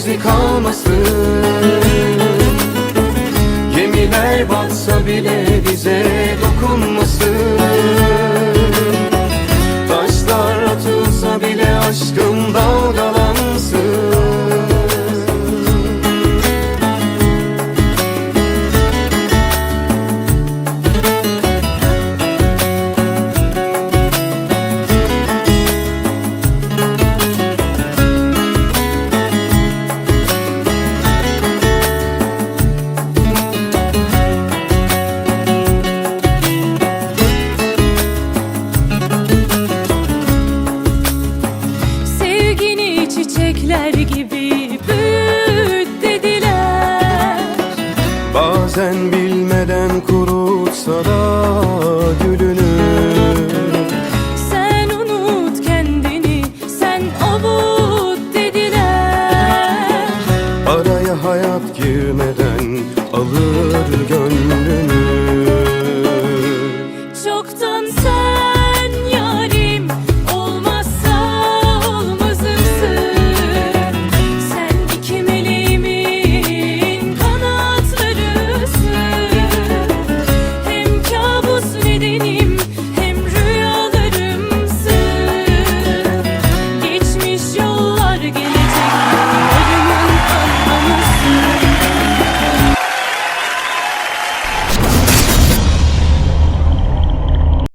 İzi kalmasın. Gemiler batsa bile bize Güller gibi büyüt dediler. Bazen bilmeden kurutsa da gülünü Sen unut kendini, sen avut dediler. Araya hayat girmeden alır gönlünü. Again.